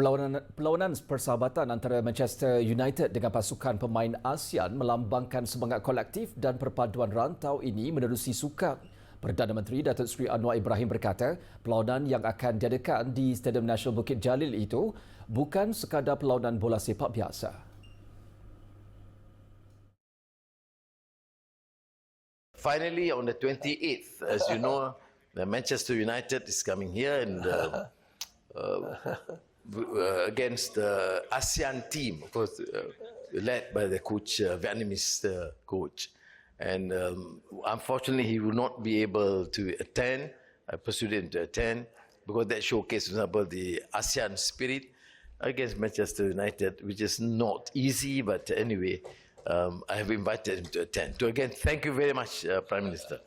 Perlawanan, perlawanan persahabatan antara Manchester United dengan pasukan pemain ASEAN melambangkan semangat kolektif dan perpaduan rantau ini menerusi sukan. Perdana Menteri Datuk Seri Anwar Ibrahim berkata, perlawanan yang akan diadakan di Stadium Nasional Bukit Jalil itu bukan sekadar perlawanan bola sepak biasa. Finally, on the 28th, as you know, the Manchester United is coming here and uh, against the ASEAN team, of course, uh, led by the coach, uh, Vietnamese uh, coach. And um, unfortunately, he will not be able to attend. I pursued him to attend because that showcased, for example, the ASEAN spirit against Manchester United, which is not easy, but anyway, um, I have invited him to attend. So again, thank you very much, uh, Prime Minister.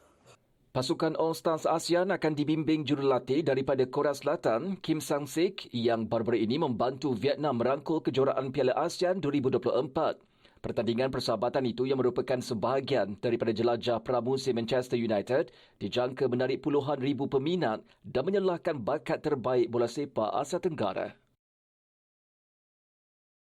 Pasukan All Stars ASEAN akan dibimbing jurulatih daripada Korea Selatan, Kim Sang-sik, yang baru-baru ini membantu Vietnam merangkul kejuaraan Piala ASEAN 2024. Pertandingan persahabatan itu yang merupakan sebahagian daripada jelajah pramusim Manchester United dijangka menarik puluhan ribu peminat dan menyalahkan bakat terbaik bola sepak Asia Tenggara.